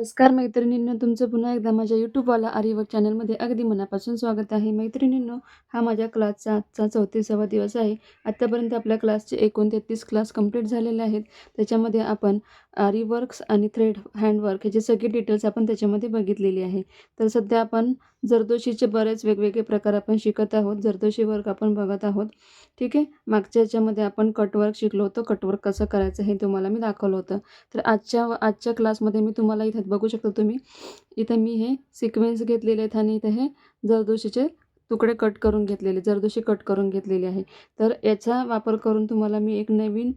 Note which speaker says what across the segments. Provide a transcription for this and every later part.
Speaker 1: नमस्कार मैत्रिणींनो तुमचं पुन्हा एकदा माझ्या यूट्यूबवाला आरिवर्क चॅनलमध्ये अगदी मनापासून स्वागत आहे. मैत्रिणींनो हा माझ्या क्लासचा आजचा चौतीसावा दिवस आहे. आत्तापर्यंत आपल्या क्लासचे एकूण तेहतीस क्लास कंप्लीट झालेले आहेत. त्याच्यामध्ये आपण आरीवर्क्स आणि थ्रेड हँडवर्क ह्याचे सगळे डिटेल्स आपण त्याच्यामध्ये बघितलेली आहे. तर सध्या आपण जरदोशीचे बरेच वेगवेगळे प्रकार आपण शिकत आहोत. जरदोशी वर्क आपण बघत आहोत. ठीक आहे? मागच्या याच्यामध्ये आपण कटवर्क शिकलो होतो. कटवर्क कसं करायचं हे तुम्हाला मी दाखवलं होतं. तर आजच्या आजच्या क्लासमध्ये मी तुम्हाला इथं बघू शकतो तुम्ही. इथं मी हे सिक्वेन्स घेतलेले आहेत आणि इथं हे जरदोशीचे तुकडे कट करून घेतलेले जरदोशी कट करून घेतलेले आहे. तर याचा वापर करून तुम्हाला मी एक नवीन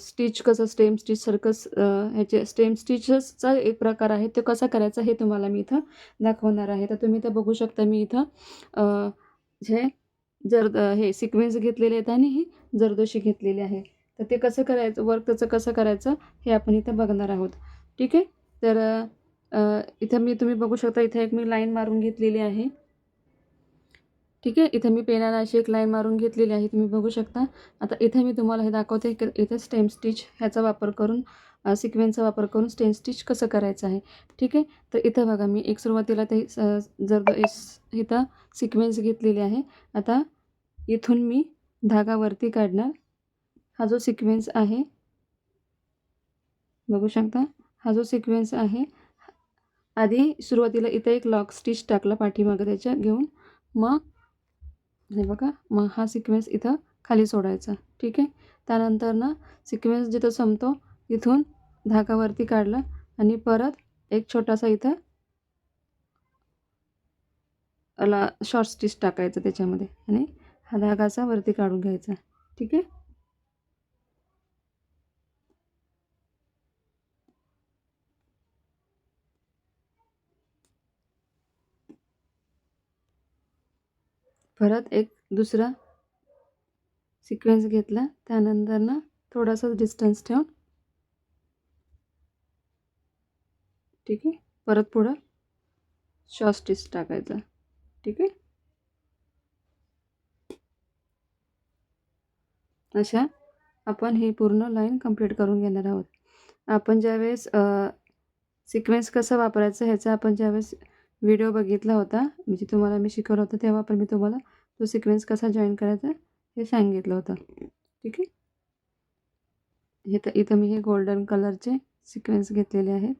Speaker 1: स्टिच कसं स्टेम स्टिच सर्कस ह्याचे स्टेम स्टिचचा एक प्रकार आहे तो कसा करायचा हे तुम्हाला मी इथं दाखवणार आहे. तर तुम्ही इथं बघू शकता मी इथं हे जर हे सिक्वेन्स घेतलेले आहेत आणि ही जरदोशी घेतलेली आहे. तर ते कसं करायचं वर्क त्याचं कसं करायचं हे आपण इथं बघणार आहोत. ठीक आहे? तर इथं मी तुम्ही बघू शकता इथं एक मी लाईन मारून घेतलेली आहे. ठीक आहे? इथं मी पेनानं अशी एक लाईन मारून घेतलेली आहे तुम्ही बघू शकता. आता इथं मी तुम्हाला हे दाखवते की इथं स्टेम स्टिच ह्याचा वापर करून सिक्वेन्सचा वापर करून स्टेम स्टिच कसं करायचं आहे. ठीक आहे? तर इथं बघा मी एक सुरुवातीला ते स- जर इथं सिक्वेन्स घेतलेली आहे. आता इथून मी धागावरती काढणार. हा जो सिक्वेन्स आहे बघू शकता? हा जो सिक्वेन्स आहे आधी सुरुवातीला इथं एक लॉक स्टिच टाकला पाठीमागं त्याच्या घेऊन. मग हे बघा मग हा सिक्वेन्स इथं खाली सोडायचा. ठीक आहे? त्यानंतर ना सिक्वेन्स जिथं संपतो इथून धागावरती काढला आणि परत एक छोटासा इथं ला शॉर्ट स्टिच टाकायचं त्याच्यामध्ये आणि हा धागाचा वरती काढून घ्यायचा. ठीक आहे? परत एक दुसरा सिक्वेन्स घेतला. त्यानंतर ना थोडासा डिस्टन्स ठेवून. ठीक आहे? परत पुढं शॉर्ट स्टिच टाकायचा. ठीक आहे? अशा आपण ही पूर्ण लाईन कंप्लीट करून घेणार आहोत. आपण ज्यावेळेस सिक्वेन्स कसं वापरायचं ह्याचा आपण ज्यावेळेस व्हिडिओ बघितला होता. म्हणजे तुम्हाला मी शिकवलं होतं तेव्हा पण मी तुम्हाला तो सिक्वेन्स कसा जॉईन करायचा हे सांगितलं होतं. ठीक आहे? हे तर इथं मी हे गोल्डन कलरचे सिक्वेन्स घेतलेले आहेत.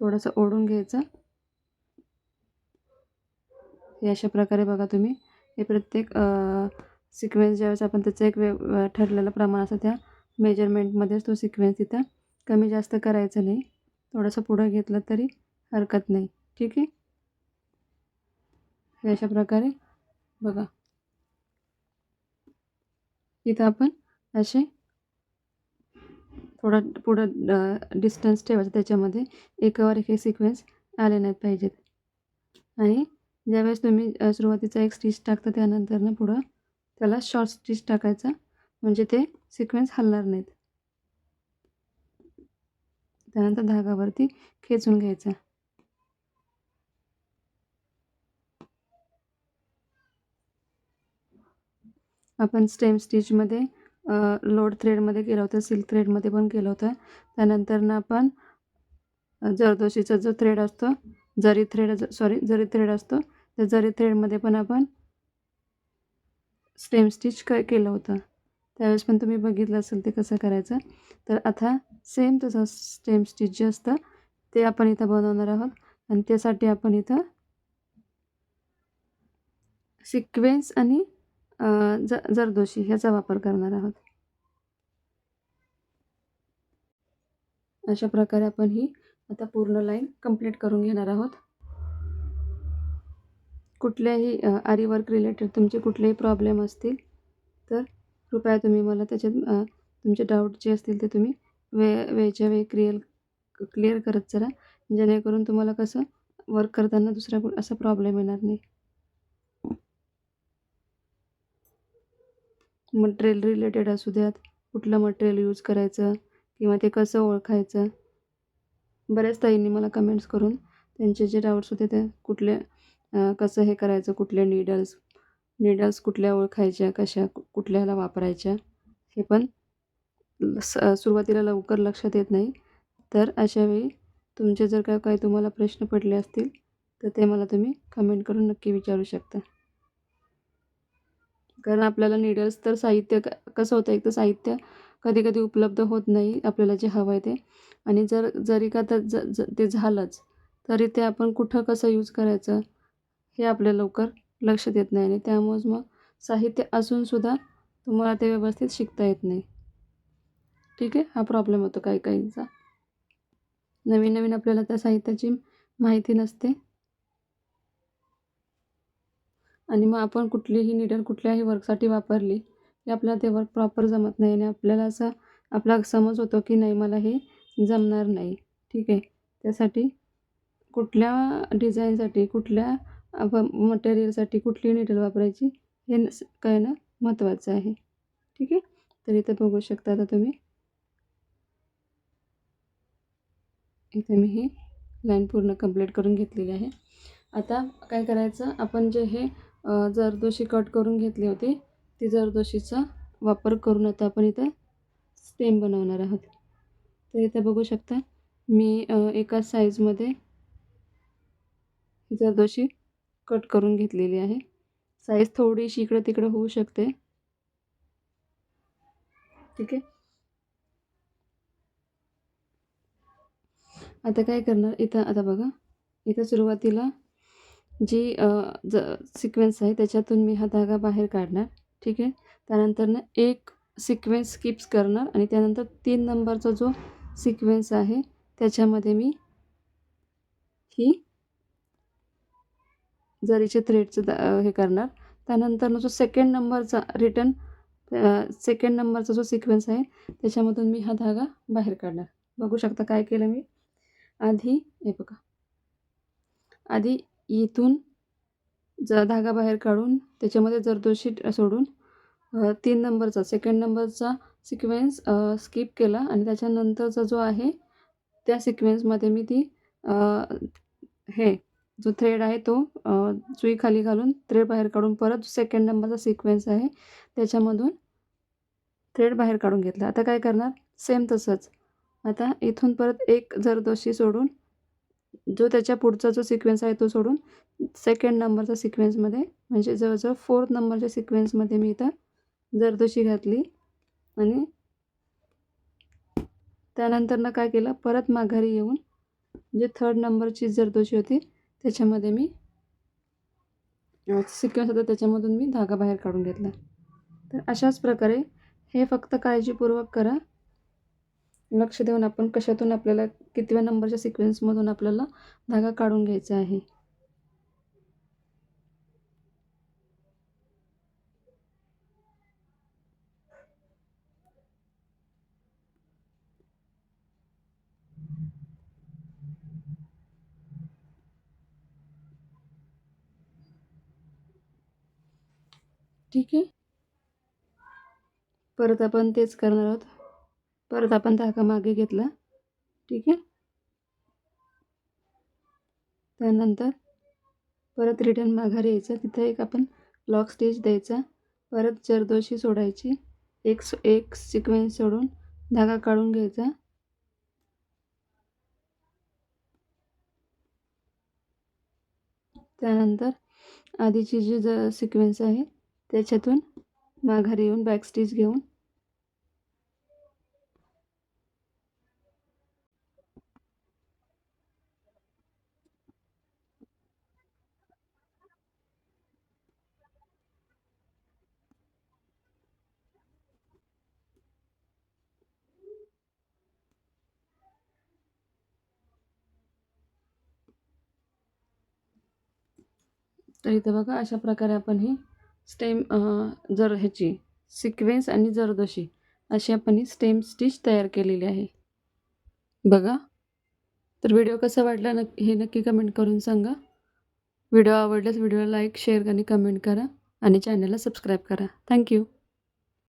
Speaker 1: थोडंसं ओढून घ्यायचं. हे अशा प्रकारे बघा तुम्ही. हे प्रत्येक सिक्वेन्स ज्यावेळेस आपण त्याचं एक वे ठरलेलं प्रमाण असतं त्या मेजरमेंटमध्येच तो सिक्वेन्स तिथं कमी जास्त करायचं नाही. थोडंसं पुढं घेतलं तरी हरकत नाही. ठीक आहे? अशा प्रकारे बघा. इथं आपण असे थोडं पुढं डिस्टन्स ठेवायचं. त्याच्यामध्ये एकावर एक हे सिक्वेन्स आले नाहीत पाहिजेत. आणि ज्यावेळेस तुम्ही सुरुवातीचा एक स्टिच टाकता त्यानंतरनं पुढं त्याला शॉर्ट स्टिच टाकायचा. म्हणजे ते सिक्वेन्स हलणार नाहीत. त्यानंतर धागावरती खेचून घ्यायचा. आपण स्टेम स्टिचमध्ये लोड थ्रेडमध्ये केलं होतं सिल्क थ्रेडमध्ये पण केलं होतं. त्यानंतर ना आपण जरदोशीचा जो थ्रेड असतो जरी थ्रेड सॉरी जरी थ्रेड असतो त्या जरी थ्रेडमध्ये पण आपण स्टेम स्टिच क केलं होतं. त्यावेळेस पण तुम्ही बघितलं असेल ते कसं करायचं. तर आता सेम तसं स्टेम स्टिच जे असतं ते आपण इथं बनवणार आहोत. आणि त्यासाठी आपण इथं सिक्वेन्स आणि ज जरदोशी ह्याचा वापर करणार आहोत. अशा प्रकारे आपण ही आता पूर्ण लाईन कंप्लीट करून घेणार आहोत. कुठल्याही आरी वर्क रिलेटेड तुमचे कुठलेही प्रॉब्लेम असतील तर कृपया तुम्ही मला त्याच्यात तुमचे डाऊट जे असतील ते तुम्ही वे वेळच्या वेळी क्लिअर क्लिअर करत चला. जेणेकरून तुम्हाला कसं वर्क करताना दुसरा असा प्रॉब्लेम येणार नाही. मटेरियल रिलेटेड असू द्यात. कुठलं मटेरियल यूज करायचं किंवा ते कसं ओळखायचं. बऱ्याच ताईंनी मला कमेंट्स करून त्यांचे जे डाऊट्स होते ते कुठले कसं हे करायचं कुठले नीडल्स नीडल्स कुठल्या ओळखायच्या कशा कुठल्याला वापरायच्या हे पण सुरुवातीला लवकर लक्षात येत नाही. तर अशावेळी तुमचे जर का काही तुम्हाला प्रश्न पडले असतील तर ते मला तुम्ही कमेंट करून नक्की विचारू शकता. कारण आपल्याला निडल्स तर साहित्य क कसं होतं एक तर साहित्य कधी कधी उपलब्ध होत नाही आपल्याला जे हवं आहे ते. आणि जर जरी का तर ज ज ते झालंच तरी ते आपण कुठं कसं यूज करायचं हे आपल्या लवकर लक्षात येत नाही. आणि त्यामुळेच मग साहित्य असूनसुद्धा तुम्हाला ते व्यवस्थित शिकता येत नाही. ठीक आहे? हा प्रॉब्लेम होतो काही काहींचा नवीन नवीन आपल्याला त्या साहित्याची माहिती नसते. आणि मग आपण कुठलीही निडल कुठल्याही वर्कसाठी वापरली की आपल्याला ते वर्क प्रॉपर जमत नाही आणि आपल्याला असा आपला समज होतो की नाही मला हे जमणार नाही. ठीक आहे? त्यासाठी कुठल्या डिझाईनसाठी कुठल्या मटेरियलसाठी कुठली निडल वापरायची हे न कळणं महत्त्वाचं आहे. ठीक आहे? तर इथं बघू शकता आता तुम्ही. इथे मी ही लाईन पूर्ण कंप्लीट करून घेतलेली आहे. आता काय करायचं? आपण जे हे जरदोशी कट करून घेतली होती ती जरदोशीचा वापर करून आता आपण इथं स्टेम बनवणार आहोत. तर इथं बघू शकता मी एका साईजमध्ये जरदोशी कट करून घेतलेली आहे. साईज थोडीशी इकडं तिकडं होऊ शकते. ठीक आहे? आता काय करणार? इथं आता बघा. इथं सुरुवातीला जी ज सिक्वेन्स आहे त्याच्यातून मी हा धागा बाहेर काढणार. ठीक आहे? त्यानंतरनं एक सिक्वेन्स स्किप्स करणार आणि त्यानंतर तीन नंबरचा जो सिक्वेन्स आहे त्याच्यामध्ये मी ही जरीचे थ्रेडचं दा हे करणार. त्यानंतरनं जो सेकंड नंबरचा रिटर्न सेकंड नंबरचा जो सिक्वेन्स आहे त्याच्यामधून मी हा धागा बाहेर काढणार. बघू शकता काय केलं मी? आधी हे बघा. आधी इथून जर धागा बाहेर काढून त्याच्यामध्ये जरदोशी सोडून तीन नंबरचा सेकंड नंबरचा सिक्वेन्स स्किप केला आणि त्याच्यानंतरचा जो आहे त्या सिक्वेन्समध्ये मी ती हे जो थ्रेड आहे तो सुई खाली घालून थ्रेड बाहेर काढून परत सेकंड नंबरचा सिक्वेन्स आहे त्याच्यामधून थ्रेड बाहेर काढून घेतला. आता काय करणार? सेम तसंच. आता इथून परत एक जरदोशी सोडून जो त्याच्या पुढचा जो सिक्वेन्स आहे तो सोडून सेकंड नंबरचा सिक्वेन्समध्ये म्हणजे जवळजवळ फोर्थ नंबरच्या सिक्वेन्समध्ये मी इथं जरदोशी घातली आणि त्यानंतरनं काय केलं परत माघारी येऊन जे थर्ड नंबरची जरदोशी होती त्याच्यामध्ये मी सिक्वेन्स होता त्याच्यामधून मी धागा बाहेर काढून घेतला. तर अशाच प्रकारे हे फक्त काळजीपूर्वक करा. लक्ष देऊन आपण कशातून आपल्याला कितव्या नंबरच्या सिक्वेन्समधून आपल्याला धागा काढून घ्यायचा आहे? ठीक आहे. परत आपण तेच करणार आहोत. परत आपण धागा मागे घेतला. ठीक आहे? त्यानंतर परत रिटर्न माघारी यायचं. तिथं एक आपण लॉक स्टेज द्यायचा. परत जरदोशी सोडायची. एक एक सिक्वेन्स सोडून धागा काढून घ्यायचा. त्यानंतर आधीची जी ज सिक्वेन्स आहे त्याच्यातून माघारी येऊन बॅक स्टिच घेऊन तर इथं बघा अशा प्रकारे आपण ही स्टेम जर ह्याची सिक्वेन्स आणि जरदोशी अशी आपण ही स्टेम स्टिच तयार केलेली आहे. बघा. तर व्हिडिओ कसा वाटला नक् हे नक्की कमेंट करून सांगा. व्हिडिओ आवडल्यास व्हिडिओला लाईक शेअर आणि कमेंट करा. आणि चॅनलला सबस्क्राईब करा. थँक्यू